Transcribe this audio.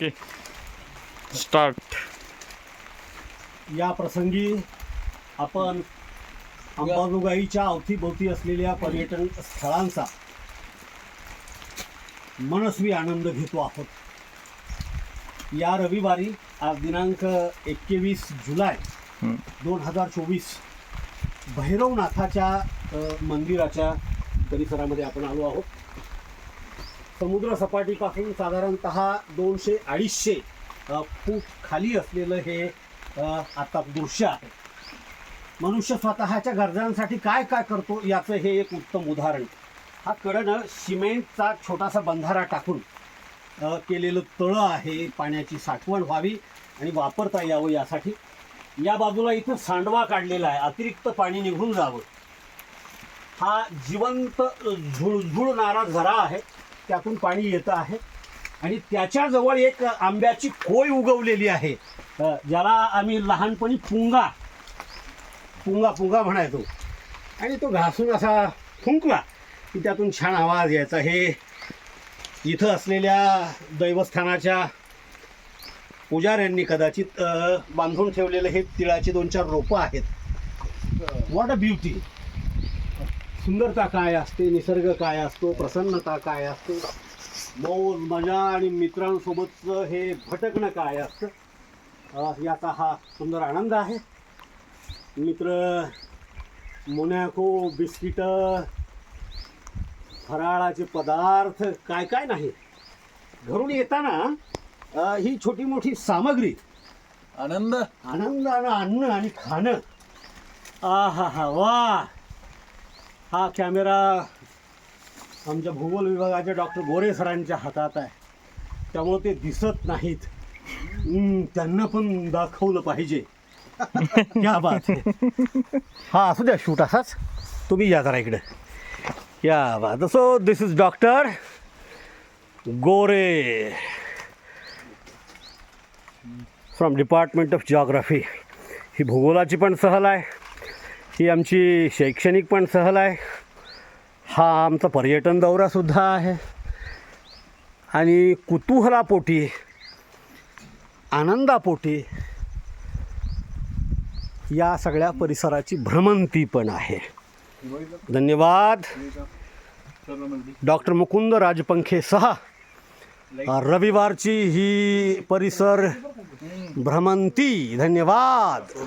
Okay. Start या प्रसंगी आपण अंबाजोगाईच्या अवतीभोवती असलेल्या पर्यटन स्थळांचा मनस्वी आनंद घेतो आहोत या रविवारी आज दिनांक एकवीस जुलै. दोन हजार चोवीस भैरवनाथाच्या मंदिराच्या परिसरामध्ये आपण आलो आहोत. समुद्र सपाटीपासून साधारणत दोनशे अडीचशे फूट खाली असलेलं हे आता दृश्य आहे. मनुष्य स्वतःच्या गरजांसाठी काय काय करतो याचं हे एक उत्तम उदाहरण. हा कडनं सिमेंटचा छोटासा बंधारा टाकून केलेलं तळं आहे पाण्याची साठवण व्हावी आणि वापरता यावं यासाठी. या बाजूला इथं सांडवा काढलेला आहे अतिरिक्त पाणी निघून जावं. हा जिवंत झुळझुळणारा झरा आहे. त्यातून पाणी येतं आहे. आणि त्याच्याजवळ एक आंब्याची खोय उगवलेली आहे. ज्याला आम्ही लहानपणी पुंगा पुंगा पुंगा म्हणायचो. आणि तो घासून असा फुंकला की त्यातून छान आवाज यायचा. हे इथं असलेल्या दैवस्थानाच्या पुजाऱ्यांनी कदाचित बांधून ठेवलेलं हे तिळाची दोन चार रोपं आहेत. वॉट अ ब्युटी सुंदरता काय असते निसर्ग काय असतो प्रसन्नता काय असते? मौज मजा आणि मित्रांसोबतचं हे भटकणं काय असतं? याचा हा सुंदर आनंद आहे. मित्र मोनॅको बिस्किट फराळाचे पदार्थ काय काय नाही. घरून येताना ही छोटी मोठी सामग्री. आनंद? आनंदानं आणणं आणि खाणं. आ हा हा वा! हा कॅमेरा आमच्या भूगोल विभागाच्या डॉक्टर गोरे सरांच्या हातात आहे. त्यामुळे ते दिसत नाहीत. त्यांना पण दाखवलं पाहिजे. क्या बात है. हा असू द्या शूट असाच. तुम्ही या जरा इकडे. या बात. So this is doctor Gore from department of geography ही भूगोलाची पण सहल आहे. ही आमची शैक्षणिक पण सहल आहे. हा आमचा पर्यटन दौरासुद्धा आहे. आणि कुतूहलापोटी आनंदापोटी या सगळ्या परिसराची भ्रमंती पण आहे. धन्यवाद. डॉक्टर मुकुंद राजपंखे सहा रविवारची ही परिसर भ्रमंती. धन्यवाद.